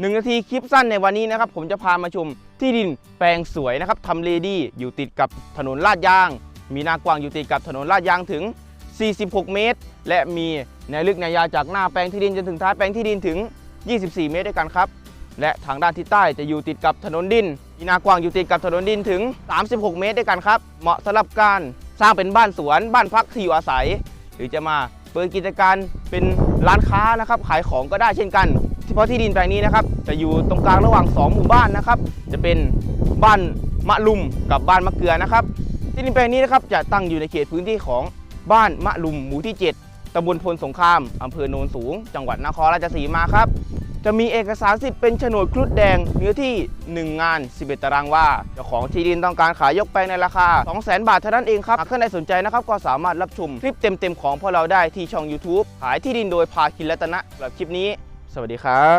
หนึ่งนาทีคลิปสั้นในวันนี้นะครับผมจะพามาชมที่ดินแปลงสวยนะครับทำเลดี้อยู่ติดกับถนนลาดยาง มีหน้ากว้างอยู่ติดกับถนนลาดยางถึง 46 เมตร และมีแนวลึกแนวยาวจากหน้าแปลงที่ดินจนถึงท้ายแปลงที่ดินถึง 24 เมตรด้วยกันครับ และทางด้านทิศใต้จะอยู่ติดกับถนนดินมีหน้ากว้างอยู่ติดกับถนนดินถึง 36 เมตรด้วยกันครับ เหมาะสำหรับการสร้างเป็นบ้านสวน บ้านพักที่อยู่อาศัย หรือจะมา เปิดกิจการเป็นร้านค้านะครับ ขายของก็ได้เช่นกันเพราะที่ดินแปลงนี้นะครับจะอยู่ตรงกลางระหว่าง 2 หมู่บ้านนะครับ จะเป็นบ้านมะลุมกับบ้านมะเกลือนะครับ ที่ดินแปลงนี้นะครับจะตั้งอยู่ในเขตพื้นที่ของบ้านมะลุมหมู่ที่ 7ตำบลพลสงครามอำเภอโนนสูง จังหวัดนครราชสีมาครับ จะมีเอกสารสิทธิ์เป็นโฉนดครุฑแดงเนื้อที่ 1 งาน 11 ตารางวาเจ้าของที่ดินต้องการขายยกแปลงในราคา 200,000 บาทเท่านั้นเองครับหากท่านใดสนใจนะครับก็สามารถรับชมคลิปเต็มๆของพวกเราได้ที่ช่อง YouTube ขายที่ดินโดยพาคินรัตนะสำหรับคลิปนี้ สวัสดีครับ